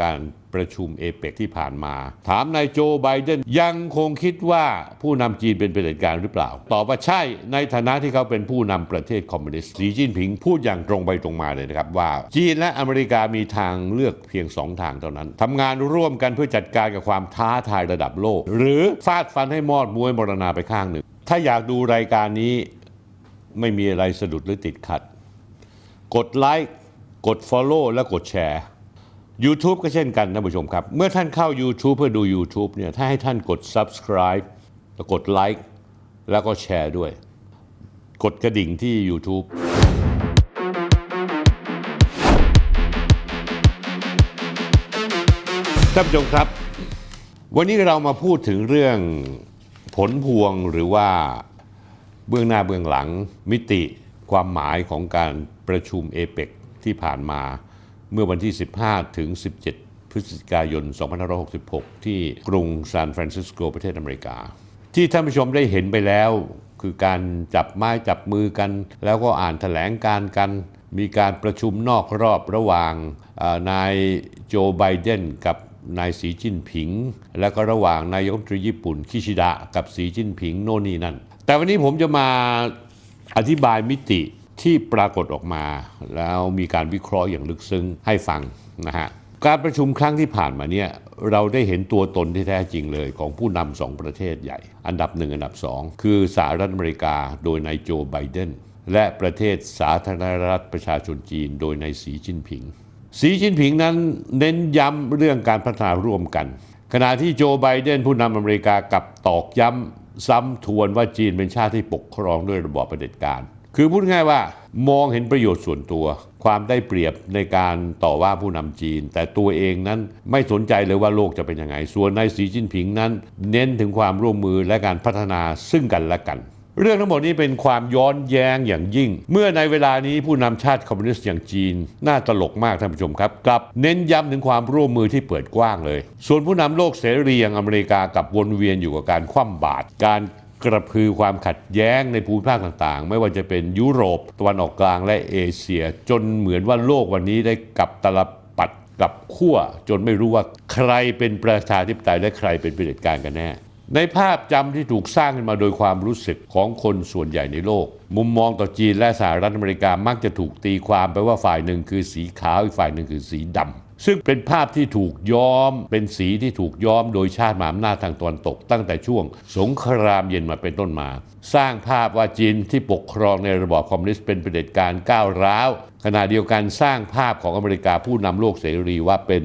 การประชุมเอเปกที่ผ่านมา ถามนายโจไบเดนยังคงคิดว่าผู้นำจีนเป็นเผด็จการหรือเปล่า ตอบว่าใช่ในฐานะที่เขาเป็นผู้นำประเทศคอมมิวนิสต์สีจิ้นผิงพูดอย่างตรงไปตรงมาเลยนะครับว่า จีนและอเมริกามีทางเลือกเพียงสองทางเท่านั้นทำงานร่วมกันเพื่อจัดการกับความท้าทายระดับโลก หรือฟาดฟันให้มอดมวยมรณาไปข้างหนึ่ง ถ้าอยากดูรายการนี้ไม่มีอะไรสะดุดหรือติดขัด กดไลค์กด Follow และกดแชร์ YouTube ก็เช่นกันท่านผู้ชมครับ เมื่อท่านเข้า YouTube เพื่อดู YouTube เนี่ยถ้าให้ท่านกด Subscribe แล้วกดไลค์แล้วก็แชร์ด้วย กดกระดิ่งที่ YouTube ท่านผู้ชมครับ วันนี้เรามาพูดถึงเรื่องผลพวงหรือว่าเบื้องหน้าเบื้องหลังมิติความหมายของการประชุมเอเปกที่ผ่านมา เมื่อวันที่ 15 ถึง 17 พฤศจิกายน 2566 ที่กรุงซานฟรานซิสโกประเทศอเมริกา ที่ท่านผู้ชมได้เห็นไปแล้ว คือการจับไม้จับมือกัน แล้วก็อ่านแถลงการกัน มีการประชุมนอกรอบระหว่างนายโจไบเดนกับนายสีจิ้นผิง แล้วก็ระหว่างนายกรัฐมนตรีญี่ปุ่นคิชิดะกับสีจิ้นผิงโน่นนี่นั่น แต่วันนี้ผมจะมาอธิบายมิติ ที่ปรากฏออกมา แล้วมีการวิเคราะห์อย่างลึกซึ้งให้ฟังนะฮะการประชุมครั้งที่ผ่านมาเนี่ยเราได้เห็นตัวตนที่แท้จริงเลยของผู้นำสองประเทศใหญ่ อันดับหนึ่งอันดับสองคือสหรัฐอเมริกาโดยนายโจไบเดนและประเทศสาธารณรัฐประชาชนจีน โดยนายสีจิ้นผิง สีจิ้นผิงนั้นเน้นย้ำเรื่องการพัฒนาร่วมกัน ขณะที่โจไบเดนผู้นำอเมริกากลับตอกย้ำซ้ำทวนว่าจีนเป็นชาติที่ปกครองด้วยระบอบเผด็จการ คือพูดง่ายว่ามองเห็นประโยชน์ส่วนตัว ความได้เปรียบในการต่อว่าผู้นำจีน แต่ตัวเองนั้นไม่สนใจเลยว่าโลกจะเป็นยังไง ส่วนนายสีจิ้นผิงนั้น เน้นถึงความร่วมมือและการพัฒนาซึ่งกันและกัน เรื่องทั้งหมดนี้เป็นความย้อนแย้งอย่างยิ่ง เมื่อในเวลานี้ผู้นำชาติคอมมิวนิสต์อย่างจีน น่าตลกมากท่านผู้ชมครับกลับเน้นย้ำถึงความร่วมมือที่เปิดกว้างเลย ส่วนผู้นำโลกเสรีอย่างอเมริกากับวนเวียนอยู่กับการคว่ำบาตรการ กระพือความขัดแย้งในภูมิภาคต่างๆ ไม่ว่าจะเป็นยุโรปตะวันออกกลางและเอเชีย จนเหมือนว่าโลกวันนี้ได้กลับตลับปัดกลับขั้วจนไม่รู้ว่าใครเป็นประชาธิปไตยและใครเป็นเผด็จการกันแน่ในภาพจำที่ถูกสร้างขึ้นมาโดยความรู้สึกของคนส่วนใหญ่ในโลก มุมมองต่อจีนและสหรัฐอเมริกามักจะถูกตีความไปว่าฝ่ายหนึ่งคือสีขาวอีกฝ่ายหนึ่งคือสีดำ ซึ่งเป็นภาพที่ถูกย้อม เป็นสีที่ถูกย้อมโดยชาติมหาอำนาจทางตะวันตก ตั้งแต่ช่วง สงครามเย็นมาเป็นต้นมา สร้างภาพว่าจีนที่ปกครองในระบอบคอมมิวนิสต์เป็นเผด็จการก้าวร้าว ขณะเดียวกันสร้างภาพของอเมริกาผู้นำโลกเสรีว่าเป็น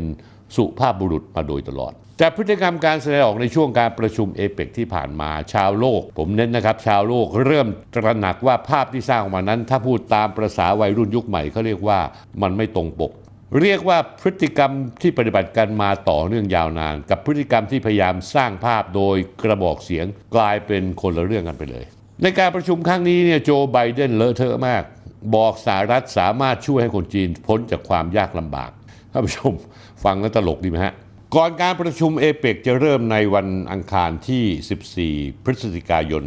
สุภาพบุรุษมาโดยตลอดแต่พฤติกรรมการแสดงออกในช่วงการประชุมเอเปกที่ผ่านมาชาวโลก ผมเน้นนะครับ ชาวโลกเริ่มตระหนักว่าภาพที่สร้างออกมานั้น ถ้าพูดตามประษาวัยรุ่นยุคใหม่เขาเรียกว่ามันไม่ตรงปก เรียกว่าพฤติกรรมที่ปฏิบัติกันมาต่อเนื่องยาวนาน กับพฤติกรรมที่พยายามสร้างภาพโดยกระบอกเสียงกลายเป็นคนละเรื่องกันไปเลย ในการประชุมครั้งนี้เนี่ยโจไบเดนเลอะเทอะมาก บอกสหรัฐสามารถช่วยให้คนจีนพ้นจากความยากลำบากท่านผู้ชมฟังแล้วตลกดีไหมฮะ ก่อนการประชุมเอเปกจะเริ่มในวันอังคารที่ 14 พฤศจิกายน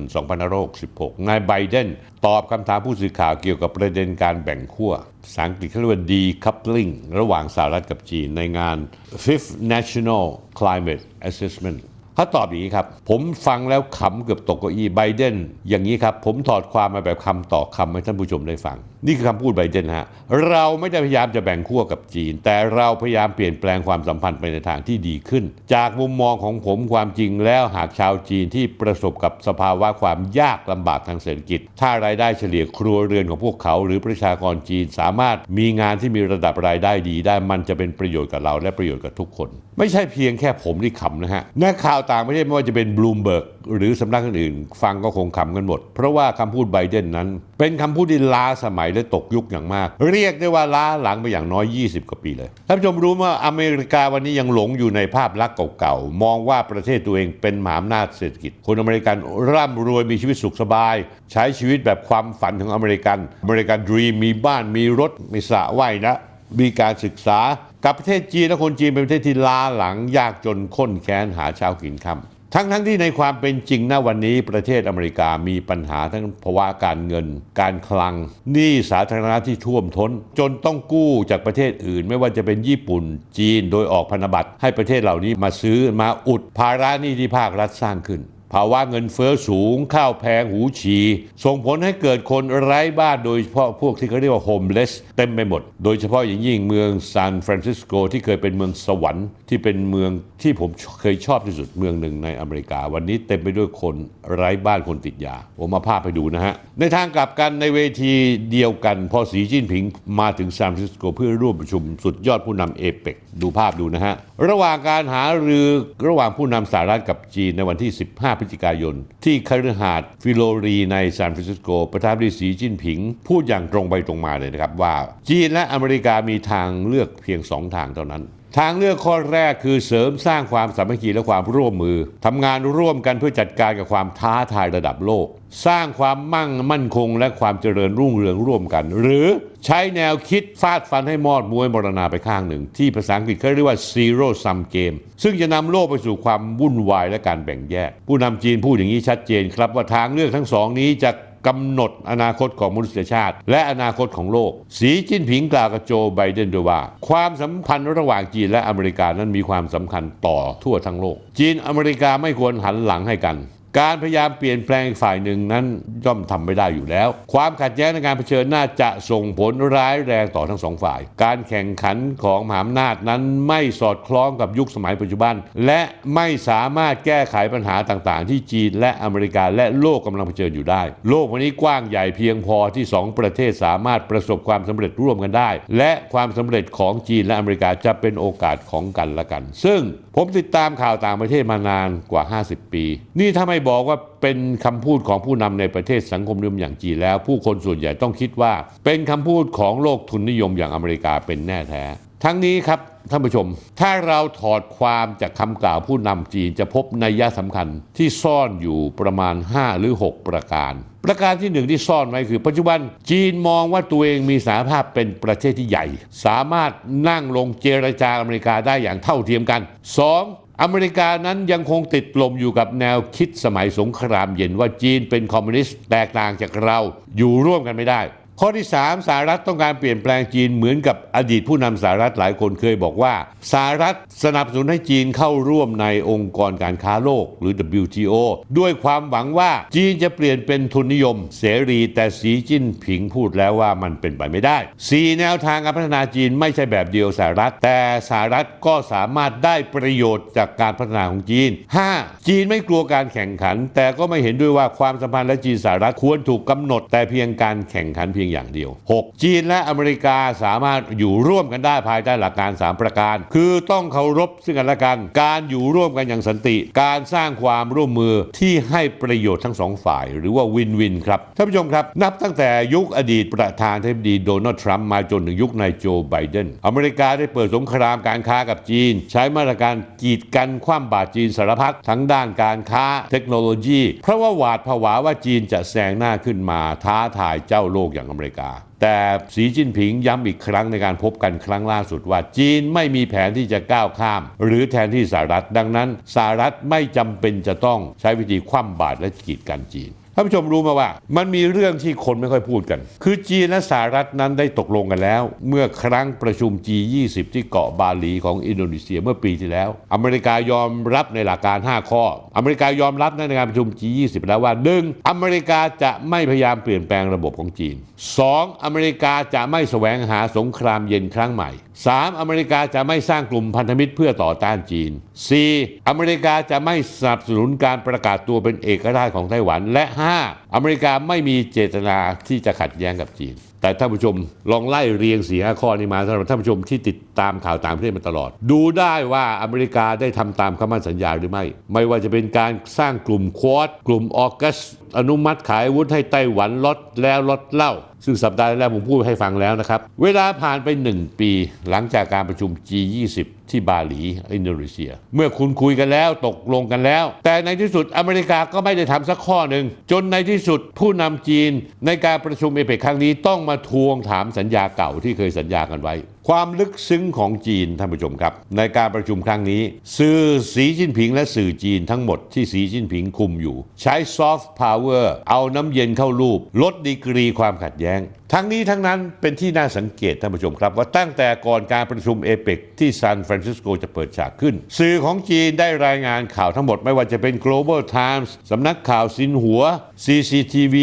2566 นายไบเดนตอบคำถามผู้สื่อข่าวเกี่ยวกับประเด็นการแบ่งขั้วภาษาอังกฤษเขาเรียกว่า decoupling ระหว่างสหรัฐกับจีนในงาน Fifth National Climate Assessment เขาตอบอย่างนี้ครับ ผมฟังแล้วขำเกือบตกเก้าอี้ไบเดนอย่างนี้ครับ ผมถอดความมาแบบคำต่อคำให้ท่านผู้ชมได้ฟัง นี่คือคำพูดไบเดนฮะเราไม่ได้พยายามจะแบ่งขั้วกับจีน แต่เราพยายามเปลี่ยนแปลงความสัมพันธ์ไปในทางที่ดีขึ้น จากมุมมองของผมความจริงแล้วหากชาวจีนที่ประสบกับสภาวะความยากลำบากทางเศรษฐกิจ ถ้ารายได้เฉลี่ยครัวเรือนของพวกเขา หรือประชากรจีนสามารถมีงานที่มีระดับรายได้ดีได้มันจะเป็นประโยชน์กับเราและประโยชน์กับทุกคน ไม่ใช่เพียงแค่ผมที่ขำนะฮะนักข่าวต่างประเทศไม่ว่าจะเป็นบลูมเบิร์กหรือสำนักอื่นฟังก็คงขำกันหมด เพราะว่าคำพูดไบเดนนั้น เป็นคำพูดที่ล้าสมัยและตกยุคอย่างมาก เรียกได้ว่าล้าหลังไปอย่างน้อย 20 กว่าปีเลยท่านผู้ชมรู้ว่าอเมริกาวันนี้ยังหลงอยู่ในภาพลักษณ์เก่าๆ มองว่าประเทศตัวเองเป็นมหาอำนาจเศรษฐกิจ คนอเมริกันร่ำรวยมีชีวิตสุขสบาย ใช้ชีวิตแบบความฝันของอเมริกัน อเมริกันดรีมมีบ้านมีรถมีสระว่ายนะ มีการศึกษากับประเทศจีนและคนจีนเป็นประเทศที่ล้าหลังยากจนข้นแค้นหาเช้ากินค่ำทั้งทั้งที่ในความเป็นจริงณวันนี้ประเทศอเมริกามีปัญหาทั้งภาวะการเงิน การคลังหนี้สาธารณะที่ท่วมท้น จนต้องกู้จากประเทศอื่น ไม่ว่าจะเป็นญี่ปุ่นจีนโดยออกพันธบัตรให้ประเทศเหล่านี้มาซื้อมาอุดภาระหนี้ที่ภาครัฐสร้างขึ้น ภาวะเงินเฟ้อสูง ข้าวแพงหูฉี่ส่งผลให้เกิดคนไร้บ้านโดยเฉพาะพวกที่เขาเรียกว่าโฮมเลสเต็มไปหมด โดยเฉพาะอย่างยิ่งเมืองซานฟรานซิสโกที่เคยเป็นเมืองสวรรค์ที่เป็นเมืองที่ผมเคยชอบที่สุดเมืองหนึ่งในอเมริกา วันนี้เต็มไปด้วยคนไร้บ้านคนติดยา ผมมาภาพให้ดูนะฮะ ในทางกลับกันในเวทีเดียวกัน พอสีจิ้นผิงมาถึงซานฟรานซิสโกเพื่อร่วมประชุมสุดยอดผู้นำเอเปกดูภาพดูนะฮะระหว่างการหารือระหว่างผู้นำสหรัฐกับจีนในวันที่ 15พฤศจิกายน ที่คฤหาสน์ฟิโลรีในซานฟรานซิสโก ประธานาธิบดีสีจิ้นผิง พูดอย่างตรงไปตรงมาเลยนะครับว่า จีนและอเมริกามีทางเลือกเพียงสองทางเท่านั้น ทางเลือกข้อแรกคือเสริมสร้างความสามัคคีและความร่วมมือทำงานร่วมกันเพื่อจัดการกับความท้าทายระดับโลก สร้างความมั่งมั่นคงและความเจริญรุ่งเรืองร่วมกัน หรือใช้แนวคิดฟาดฟันให้มอดมวยมรณาไปข้างหนึ่ง ที่ภาษาอังกฤษเขาเรียกว่า zero sum game ซึ่งจะนำโลกไปสู่ความวุ่นวายและการแบ่งแยก ผู้นำจีนพูดอย่างนี้ชัดเจนครับว่าทางเลือกทั้งสองนี้จะ กำหนดอนาคตของมนุษยชาติ และอนาคตของโลก สีจิ้นผิงกล่าวกับโจไบเดนด้วยว่า ความสัมพันธ์ระหว่างจีนและอเมริกานั้นมีความสำคัญต่อทั่วทั้งโลก จีนอเมริกาไม่ควรหันหลังให้กัน การพยายามเปลี่ยนแปลงฝ่ายหนึ่งนั้นย่อมทำไม่ได้อยู่แล้ว ความขัดแย้งในการเผชิญหน้าจะส่งผลร้ายแรงต่อทั้งสองฝ่าย การแข่งขันของมหาอำนาจนั้นไม่สอดคล้องกับยุคสมัยปัจจุบัน และไม่สามารถแก้ไขปัญหาต่างๆ ที่จีนและอเมริกาและโลกกำลังเผชิญอยู่ได้ โลกวันนี้กว้างใหญ่เพียงพอที่สองประเทศสามารถประสบความสำเร็จร่วมกันได้ และความสำเร็จของจีนและอเมริกาจะเป็นโอกาสของกันและกัน ซึ่งผมติดตามข่าวต่างประเทศมานานกว่า 50 ปี นี่ถ้าไม่บอกว่าเป็นคำพูดของผู้นำในประเทศสังคมนิยมอย่างจีนแล้ว ผู้คนส่วนใหญ่ต้องคิดว่า เป็นคำพูดของโลกทุนนิยมอย่างอเมริกาเป็นแน่แท้ ทั้งนี้ครับท่านผู้ชม ถ้าเราถอดความจากคำกล่าวผู้นำจีนจะพบนัยยะสำคัญที่ซ่อนอยู่ประมาณ 5 หรือ 6 ประการ ประการที่หนึ่งที่ซ่อนไว้คือ ปัจจุบันจีนมองว่าตัวเองมีสาภาพเป็นประเทศที่ใหญ่ สามารถนั่งลงเจรจาอเมริกาได้อย่างเท่าเทียมกัน 2. อเมริกานั้นยังคงติดลมอยู่กับแนวคิดสมัยสงครามเย็นว่าจีนเป็นคอมมิวนิสต์แตกต่างจากเราอยู่ร่วมกันไม่ได้ ข้อที่ 3สหรัฐต้องการเปลี่ยนแปลงจีนเหมือนกับอดีตผู้นำสหรัฐหลายคนเคยบอกว่าสหรัฐสนับสนุนให้จีนเข้าร่วมในองค์กรการค้าโลกหรือ WTO ด้วยความหวังว่าจีนจะเปลี่ยนเป็นทุนนิยม เสรีแต่สีจิ้นผิงพูดแล้วว่ามันเป็นไปไม่ได้ 4 แนวทางการพัฒนาจีนไม่ใช่แบบเดียวสหรัฐ แต่สหรัฐก็สามารถได้ประโยชน์จากการพัฒนาของจีน 5. จีนไม่กลัวการแข่งขัน แต่ก็ไม่เห็นด้วยว่าความสัมพันธ์และจีนสหรัฐควรถูกกำหนด แต่เพียงการแข่งขันเพียงอย่างเดียว 6. จีนและอเมริกาสามารถอยู่ร่วมกันได้ภายใต้หลักการ 3 ประการ คือต้องเคารพซึ่งกันและกัน การอยู่ร่วมกันอย่างสันติ การสร้างความร่วมมือที่ให้ประโยชน์ทั้งสองฝ่าย หรือว่าวินวินครับท่านผู้ชมครับ นับตั้งแต่ยุคอดีตประธานาธิบดีโดนัลด์ทรัมป์มาจนถึงยุคนายโจไบเดนอเมริกาได้เปิดสงครามการค้ากับจีน ใช้มาตรการกีดกันคว่ำบาตรจีนสารพัดทั้งด้านการค้าเทคโนโลยี เพราะว่าหวาดผวาว่าจีนจะแซงหน้าขึ้นมาท้าทายเจ้าโลกอย่างอเมริกา แต่สีจิ้นผิงย้ำอีกครั้งในการพบกันครั้งล่าสุดว่า จีนไม่มีแผนที่จะก้าวข้าม หรือแทนที่สหรัฐดังนั้นสหรัฐไม่จำเป็นจะต้องใช้วิธีคว่ำบาตรและกีดกันจีนานผู้ชมรู้มาว่า มันมีเรื่องที่คนไม่ค่อยพูดกัน คือจีนและสหรัฐนั้นได้ตกลงกันแล้ว เมื่อครั้งประชุม G20 ที่เกาะบาหลีของอินโดนีเซียเมื่อปีที่แล้ว อเมริกายอมรับในหลักการ 5 ข้อ อเมริกายอมรับในการประชุม G20 แล้วว่า 1. อเมริกาจะไม่พยายามเปลี่ยนแปลงระบบของจีน 2. อเมริกาจะไม่แสวงหาสงครามเย็นครั้งใหม่ 3. อเมริกาจะไม่สร้างกลุ่มพันธมิตรเพื่อต่อต้านจีน 4. อเมริกาจะไม่สนับสนุนการประกาศตัวเป็นเอกราชของไต้หวัน และ 5. อเมริกาไม่มีเจตนาที่จะขัดแย้งกับจีน แต่ท่านผู้ชมลองไล่เรียงสี่ห้าข้อนี้มาสำหรับท่านผู้ชมที่ติดตามข่าวต่างประเทศมาตลอด ดูได้ว่าอเมริกาได้ทำตามคำมั่นสัญญาหรือไม่ ไม่ว่าจะเป็นการสร้างกลุ่มควอดกลุ่มออกัส อนุมัติขายวุธให้ไต้หวันลดแล้วลดเล่า ซึ่งสัปดาห์แรกผมพูดให้ฟังแล้วนะครับ เวลาผ่านไป 1 ปีหลังจากการประชุม G20 ที่บาหลีอินโดนีเซีย เมื่อคุณคุยกันแล้วตกลงกันแล้ว แต่ในที่สุดอเมริกาก็ไม่ได้ทำสักข้อหนึ่ง จนในที่สุดผู้นำจีนในการประชุมเอเปกครั้งนี้ต้องมาทวงถามสัญญาเก่าที่เคยสัญญากันไว้ความลึกซึ้งของจีนท่านผู้ชมครับ ในการประชุมครั้งนี้ สื่อสีจิ้นผิงและสื่อจีนทั้งหมดที่สีจิ้นผิงคุมอยู่ ใช้ซอฟต์พาวเวอร์เอาน้ำเย็นเข้ารูป ลดดีกรีความขัดแย้ง ทั้งนี้ทั้งนั้นเป็นที่น่าสังเกตท่านผู้ชมครับ ว่าตั้งแต่ก่อนการประชุมเอเปกที่ซานฟรานซิสโกจะเปิดฉากขึ้น สื่อของจีนได้รายงานข่าวทั้งหมดไม่ว่าจะเป็น Global Times สำนักข่าวซินหัว CCTV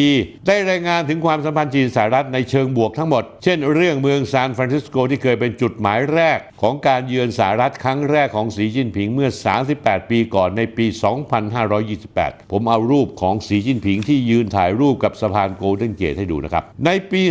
ได้รายงานถึงความสัมพันธ์จีนสหรัฐในเชิงบวกทั้งหมด เช่นเรื่องเมืองซานฟรานซิสโกที่เคยเป็นจุดหมายแรก ของการเยือนสหรัฐครั้งแรกของสีจิ้นผิงเมื่อ 38 ปีก่อนในปี 2528 ผมเอารูปของสีจิ้นผิงที่ยืนถ่ายรูปกับสะพานโกลเด้นเกตให้ดูนะครับ ในปี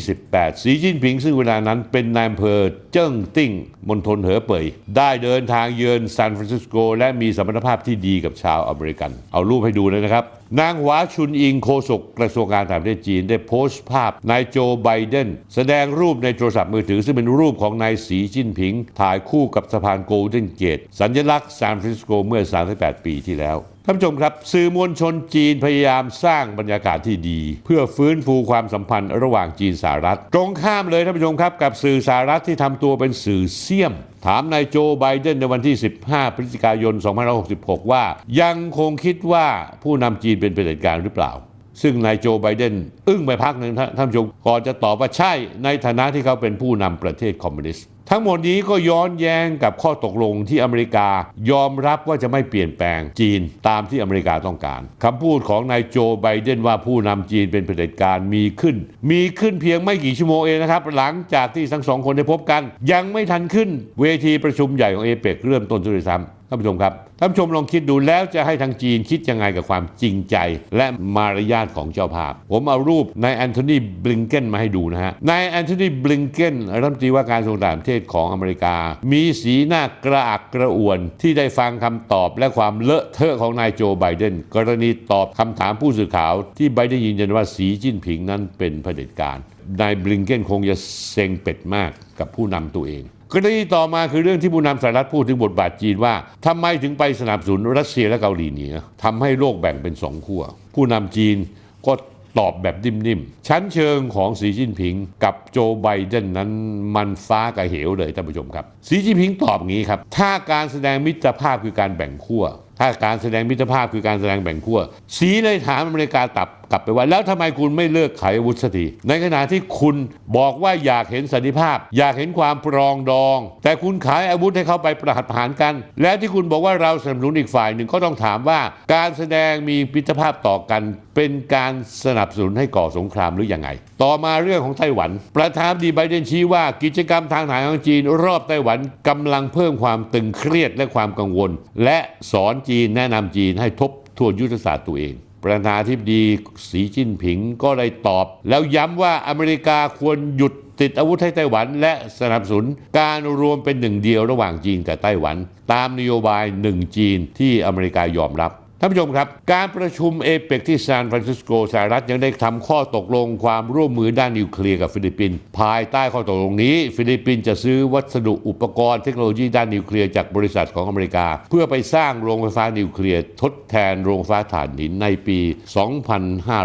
2528 สีจิ้นผิงซึ่งเวลานั้นเป็นนายอำเภอเจิ้งติ้งมณฑลเหอเป่ยได้เดินทางเยือนซานฟรานซิสโกและมีสัมพันธภาพที่ดีกับชาวอเมริกัน เอารูปให้ดูเลยนะครับนางหวาชุนอิงโฆษกกระทรวงการต่างประเทศจีนได้โพสต์ภาพนายโจไบเดนแสดงรูปในโทรศัพท์มือถือ ซึ่งเป็นรูปของนายสีจิ้นผิง ถ่ายคู่กับสะพานโกลเด้นเกต สัญลักษณ์ซานฟรานซิสโกเมื่อ 38 ปีที่แล้ว ท่านผู้ชมครับ สื่อมวลชนจีนพยายามสร้างบรรยากาศที่ดี เพื่อฟื้นฟูความสัมพันธ์ระหว่างจีนสหรัฐ ตรงข้ามเลยท่านผู้ชมครับ กับสื่อสหรัฐที่ทำตัวเป็นสื่อเสี่ยม ถามนายโจไบเดนในวันที่ 15 พฤศจิกายน 2566 ว่า ยังคงคิดว่าผู้นำจีนเป็นเผด็จการหรือเปล่า ซึ่งนายโจไบเดนอึ้งไปพักหนึ่งท่านท่านผู้ชมก่อนจะตอบว่าใช่ในฐานะที่เขาเป็นผู้นำประเทศคอมมิวนิสต์ ทั้งหมดนี้ก็ย้อนแย้งกับข้อตกลงที่อเมริกายอมรับว่าจะไม่เปลี่ยนแปลงจีนตามที่อเมริกาต้องการคำพูดของนายโจไบเดนว่าผู้นำจีนเป็นเผด็จการมีขึ้น มีขึ้นเพียงไม่กี่ชั่วโมงเองนะครับ หลังจากที่ทั้งสองคนได้พบกัน ยังไม่ทันขึ้นเวทีประชุมใหญ่ของเอเปกเริ่มต้นด้วยซ้ำ ท่านผู้ชมครับท่านผู้ชมลองคิดดูแล้วจะให้ทางจีนคิดยังไงกับความจริงใจ และมารยาทของเจ้าภาพ ผมเอารูปนายแอนโทนีบลิงเกนมาให้ดูนะฮะนายแอนโทนีบลิงเกนรัฐมนตรีว่าการกระทรวงต่างประเทศของอเมริกา มีสีหน้ากระอักกระอ่วนที่ได้ฟังคำตอบและความเลอะเทอะของนายโจไบเดนกรณีตอบคำถามผู้สื่อข่าว ที่ไบเดนยืนยันว่าสีจิ้นผิงนั้นเป็นเผด็จการนายบลิงเกนคงจะเซ็งเป็ดมากกับผู้นำตัวเอง กรณีต่อมาคือเรื่องที่ผู้นำสหรัฐพูดถึงบทบาทจีนว่าทำไมถึงไปสนับสนุนรัสเซียและเกาหลีเหนือทำให้โลกแบ่งเป็นสองขั้วผู้นำจีนก็ตอบแบบนิ่มๆ ชั้นเชิงของสีจิ้นผิงกับโจไบเดนนั้นมันฟ้ากับเหวเลยท่านผู้ชมครับ สีจิ้นผิงตอบงี้ครับ ถ้าการแสดงมิตรภาพคือการแบ่งขั้ว ถ้าการแสดงมิตรภาพคือการแสดงแบ่งขั้ว สีเลยถามอเมริกาตับ กลับไปว่าแล้วทำไมคุณไม่เลิกขายอาวุธสักทีในขณะที่คุณบอกว่าอยากเห็นสันติภาพ อยากเห็นความปรองดอง แต่คุณขายอาวุธให้เขาไปประหัตประหารกัน แล้วที่คุณบอกว่าเราสนับสนุนอีกฝ่ายหนึ่งก็ต้องถามว่า การแสดงมีมิตภาพต่อกัน เป็นการสนับสนุนให้ก่อสงครามหรือยังไง ต่อมาเรื่องของไต้หวัน ประธานดีไบเดนชี้ว่ากิจกรรมทางทหารของจีน รอบไต้หวันกำลังเพิ่มความตึงเครียดและความกังวล และสอนจีนแนะนำจีนให้ทบทวนยุทธศาสตร์ตัวเอง ประธานาธิบดีสีจิ้นผิงก็ได้ตอบ แล้วย้ำว่าอเมริกาควรหยุดติดอาวุธให้ไต้หวัน และสนับสนุนการรวมเป็นหนึ่งเดียวระหว่างจีนกับไต้หวัน ตามนโยบายหนึ่งจีนที่อเมริกายอมรับ ท่านผู้ชมครับ การประชุมเอเปกที่ซานฟรานซิสโกสหรัฐยังได้ทำข้อตกลงความร่วมมือด้านนิวเคลียร์กับฟิลิปปินส์ภายใต้ข้อตกลงนี้ ฟิลิปปินส์จะซื้อวัสดุอุปกรณ์เทคโนโลยีด้านนิวเคลียร์จากบริษัทของอเมริกา เพื่อไปสร้างโรงไฟฟ้านิวเคลียร์ทดแทนโรงไฟฟ้าถ่านหินในปี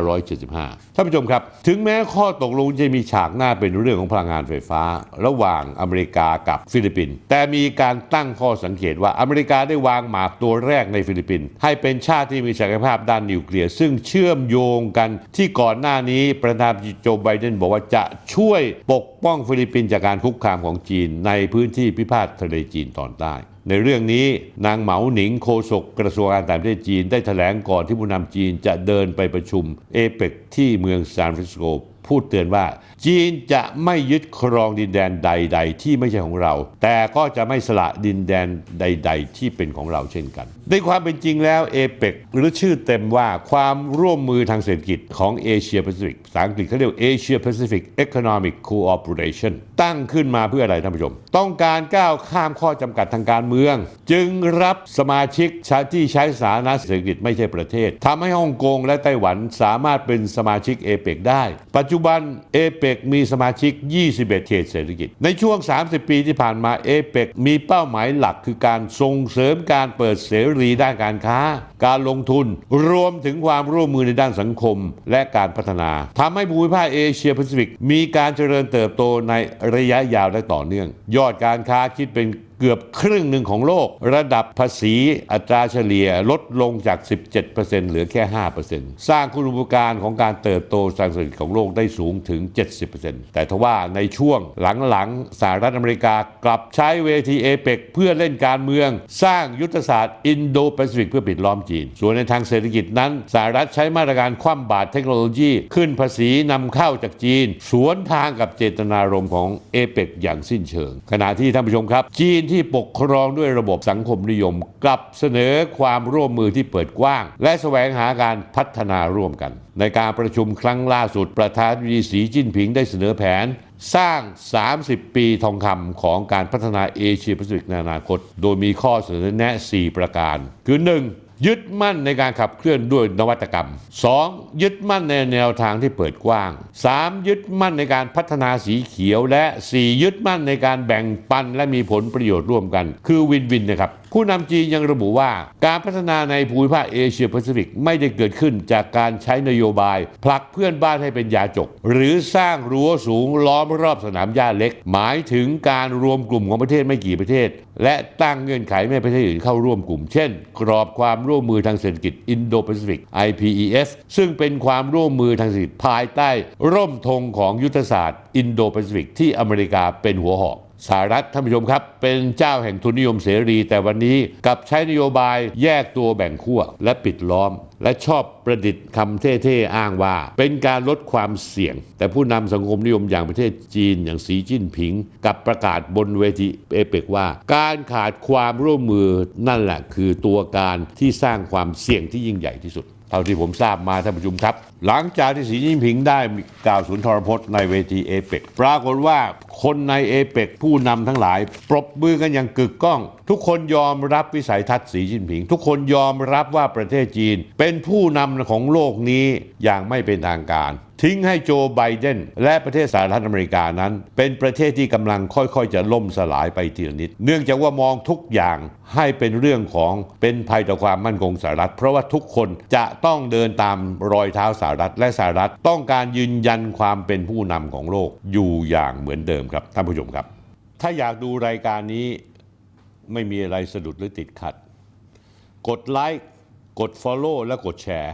2575 ท่านผู้ชมครับ ถึงแม้ข้อตกลงจะมีฉากหน้าเป็นเรื่องของพลังงานไฟฟ้า ระหว่างอเมริกากับฟิลิปปินส์แต่มีการตั้งข้อสังเกตว่าอเมริกาได้วางหมากตัวแรกในฟิลิปปินส์ให้เป็นชชาติที่มีศักยภาพด้านนิวเคลียร์ ซึ่งเชื่อมโยงกันที่ก่อนหน้านี้ประธานาธิบดีโจไบเดนบอกว่าจะช่วยปกป้องฟิลิปปินส์จากการคุกคามของจีน ในพื้นที่พิพาททะเลจีนตอนใต้ในเรื่องนี้นางเหมาหนิงโฆษกกระทรวงการต่างประเทศจีนได้แถลงก่อนที่ผู้นำจีนจะเดินไปประชุมเอเปกที่เมืองซานฟรานซิสโก พูดเตือนว่า จีนจะไม่ยึดครองดินแดนใด ๆ ที่ไม่ใช่ของเรา แต่ก็จะไม่สละดินแดนใด ๆ ที่เป็นของเราเช่นกัน ในความเป็นจริงแล้วเอเปกหรือชื่อเต็มว่าความร่วมมือทางเศรษฐกิจของเอเชียแปซิฟิกภาษาอังกฤษเขาเรียกเอเชียแปซิฟิก Economic Cooperation ตั้งขึ้นมาเพื่ออะไรท่านผู้ชม ต้องการก้าวข้ามข้อจำกัดทางการเมือง จึงรับสมาชิกชาติที่ใช้สาธารณเศรษฐกิจไม่ใช่ประเทศทำให้ฮ่องกงและไต้หวันสามารถเป็นสมาชิกเอเปกได้ ปัจจุจุบันเอเปกมีสมาชิก 21 เขตเศรษฐกิจ ในช่วง 30 ปีที่ผ่านมาเอเปกมีเป้าหมายหลักคือการส่งเสริมการเปิดเสรีด้านการค้า การลงทุน รวมถึงความร่วมมือในด้านสังคมและการพัฒนาทำให้ภูมิภาคเอเชียแปซิฟิกมีการเจริญเติบโตในระยะยาวและต่อเนื่อง ยอดการค้าคิดเป็น เกือบครึ่งหนึ่งของโลก ระดับภาษีอัตราเฉลี่ยลดลงจาก 17%เหลือแค่ 5%สร้างคุณูปการของการเติบโตทางเศรษฐกิจของโลกได้สูงถึง 70%แต่ทว่าในช่วงหลังๆสหรัฐอเมริกากลับใช้เวทีเอเปกเพื่อเล่นการเมือง สร้างยุทธศาสตร์อินโดแปซิฟิกเพื่อปิดล้อมจีน ส่วนในทางเศรษฐกิจนั้นสหรัฐใช้มาตรการคว่ำบาตรเทคโนโลยี ขึ้นภาษีนำเข้าจากจีน สวนทางกับเจตนารมณ์ของเอเปกอย่างสิ้นเชิง ขณะที่ท่านผู้ชมครับ จีนที่ปกครองด้วยระบบสังคมนิยม กลับเสนอความร่วมมือที่เปิดกว้าง และแสวงหาการพัฒนาร่วมกัน ในการประชุมครั้งล่าสุดประธานาธิบดีสีจิ้นผิงได้เสนอแผนสร้าง 30 ปีทองคำของการพัฒนาเอเชียแปซิฟิกในอนาคต โดยมีข้อเสนอแนะ 4 ประการ คือ 1. ยึดมั่นในการขับเคลื่อนด้วยนวัตกรรม 2. ยึดมั่นในแนวทางที่เปิดกว้าง 3. ยึดมั่นในการพัฒนาสีเขียว และ 4. ยึดมั่นในการแบ่งปันและมีผลประโยชน์ร่วมกัน คือวินวินนะครับผู้นำจีนยังระบุว่าการพัฒนาในภูมิภาคเอเชียแปซิฟิกไม่ได้เกิดขึ้นจากการใช้นโยบาย ผลักเพื่อนบ้านให้เป็นยาจก หรือสร้างรั้วสูงล้อมรอบสนามหญ้าเล็ก หมายถึงการรวมกลุ่มของประเทศไม่กี่ประเทศ และตั้งเงื่อนไขไม่ให้ประเทศอื่นเข้าร่วมกลุ่ม เช่น กรอบความร่วมมือทางเศรษฐกิจอินโดแปซิฟิก IPEF ซึ่งเป็นความร่วมมือทางเศรษฐกิจภายใต้ ร่มธงของยุทธศาสตร์อินโดแปซิฟิกที่อเมริกาเป็นหัวหอก สหรัฐท่านผู้ชมครับ เป็นเจ้าแห่งทุนนิยมเสรี แต่วันนี้กับใช้นโยบายแยกตัวแบ่งขั้วและปิดล้อม และชอบประดิษฐ์คำเท่ๆ อ้างว่า เป็นการลดความเสี่ยง แต่ผู้นำสังคมนิยมอย่างประเทศจีนอย่างสีจิ้นผิง กับประกาศบนเวทีเอเปกว่า การขาดความร่วมมือนั่นแหละคือตัวการที่สร้างความเสี่ยงที่ยิ่งใหญ่ที่สุด เท่าที่ผมทราบมาท่านผู้ชมครับ หลังจากที่สีจิ้นผิงได้กล่าวสุนทรพจน์ในเวทีเอเปกปรากฏว่าคนในเอเปกผู้นำทั้งหลาย ปรบมือกันอย่างกึกก้อง ทุกคนยอมรับวิสัยทัศน์สีจิ้นผิง ทุกคนยอมรับว่าประเทศจีน เป็นผู้นำของโลกนี้อย่างไม่เป็นทางการ ทิ้งให้โจไบเดนและประเทศสหรัฐอเมริกานั้น เป็นประเทศที่กำลังค่อยๆ จะล่มสลายไปทีละนิด เนื่องจากว่ามองทุกอย่างให้เป็นเรื่องของเป็นภัยต่อความมั่นคงสหรัฐ เพราะว่าทุกคนจะต้องเดินตามรอยเท้าสหรัฐ และสหรัฐต้องการยืนยันความเป็นผู้นำของโลกอยู่อย่างเหมือนเดิมครับท่านผู้ชมครับ ถ้าอยากดูรายการนี้ไม่มีอะไรสะดุดหรือติดขัด กดไลค์กด Follow และกดแชร์